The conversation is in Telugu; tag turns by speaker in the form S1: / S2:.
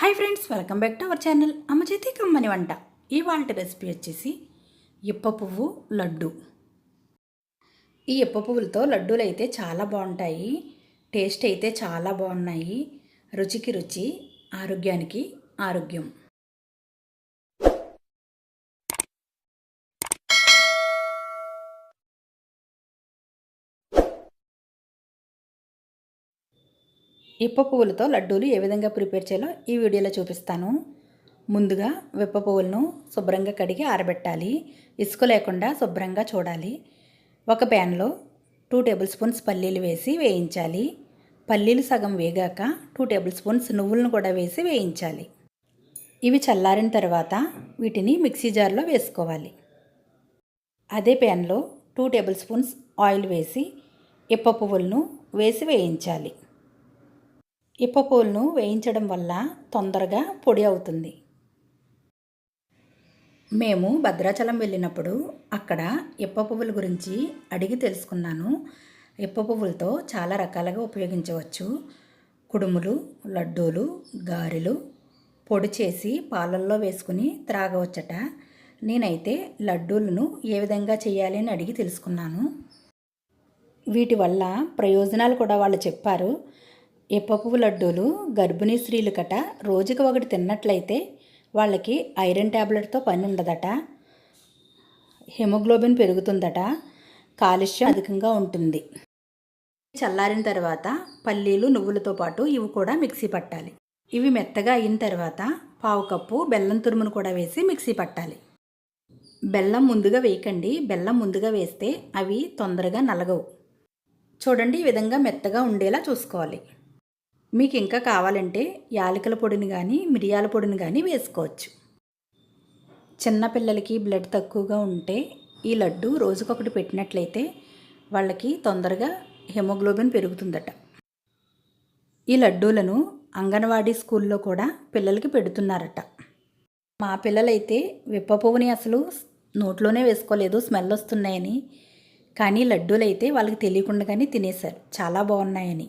S1: Hi friends welcome back to our channel అమ్మ చేతి కమ్మని వంట. ఇవాళ రెసిపీ వచ్చేసి ఇప్ప పువ్వు లడ్డు. ఈ ఇప్ప పువ్వులతో లడ్డూలు అయితే చాలా బాగుంటాయి. టేస్ట్ అయితే చాలా బాగున్నాయి. రుచికి రుచి ఆరోగ్యానికి ఆరోగ్యం. ఇప్ప పువ్వులతో లడ్డూలు ఏ విధంగా ప్రిపేర్ చేయాలో ఈ వీడియోలో చూపిస్తాను. ముందుగా విప్ప పువ్వులను శుభ్రంగా కడిగి ఆరబెట్టాలి. ఇసుక లేకుండా శుభ్రంగా చూడాలి. ఒక ప్యాన్లో టూ టేబుల్ స్పూన్స్ పల్లీలు వేసి వేయించాలి. పల్లీలు సగం వేగాక టూ టేబుల్ స్పూన్స్ నువ్వులను కూడా వేసి వేయించాలి. ఇవి చల్లారిన తర్వాత వీటిని మిక్సీ జార్లో వేసుకోవాలి. అదే ప్యాన్లో టూ టేబుల్ స్పూన్స్ ఆయిల్ వేసి ఇప్ప పువ్వులను వేసి వేయించాలి. ఇప్పపూలను వేయించడం వల్ల తొందరగా పొడి అవుతుంది. మేము భద్రాచలం వెళ్ళినప్పుడు అక్కడ ఇప్ప పువ్వుల గురించి అడిగి తెలుసుకున్నాను. ఇప్ప పువ్వులతో చాలా రకాలుగా ఉపయోగించవచ్చు. కుడుములు లడ్డూలు గారెలు పొడి చేసి పాలల్లో వేసుకుని త్రాగవచ్చట. నేనైతే లడ్డూలను ఏ విధంగా చేయాలి అని అడిగి తెలుసుకున్నాను. వీటి వల్ల ప్రయోజనాలు కూడా వాళ్ళు చెప్పారు. ఇప్పపువ్వు లడ్డూలు గర్భిణీ స్త్రీలు కట రోజుకి ఒకటి తిన్నట్లయితే వాళ్ళకి ఐరన్ ట్యాబ్లెట్తో పని ఉండదట. హిమోగ్లోబిన్ పెరుగుతుందట. కాలుష్యం అధికంగా ఉంటుంది. చల్లారిన తర్వాత పల్లీలు నువ్వులతో పాటు ఇవి కూడా మిక్సీ పట్టాలి. ఇవి మెత్తగా అయిన తర్వాత పావు కప్పు బెల్లం తురుమును కూడా వేసి మిక్సీ పట్టాలి. బెల్లం ముందుగా వేయకండి. బెల్లం ముందుగా వేస్తే అవి తొందరగా నలగవు. చూడండి ఈ విధంగా మెత్తగా ఉండేలా చూసుకోవాలి. మీకు ఇంకా కావాలంటే యాలకుల పొడిని కానీ మిరియాల పొడిని కానీ వేసుకోవచ్చు. చిన్నపిల్లలకి బ్లడ్ తక్కువగా ఉంటే ఈ లడ్డు రోజుకొకటి పెట్టినట్లయితే వాళ్ళకి తొందరగా హెమోగ్లోబిన్ పెరుగుతుందట. ఈ లడ్డూలను అంగన్వాడీ స్కూల్లో కూడా పిల్లలకి పెడుతున్నారట. మా పిల్లలైతే విప్పపువ్వుని అసలు నోట్లోనే వేసుకోలేదు స్మెల్ వస్తున్నాయని. కానీ లడ్డూలు అయితే వాళ్ళకి తెలియకుండానే తినేశారు. చాలా బాగున్నాయని.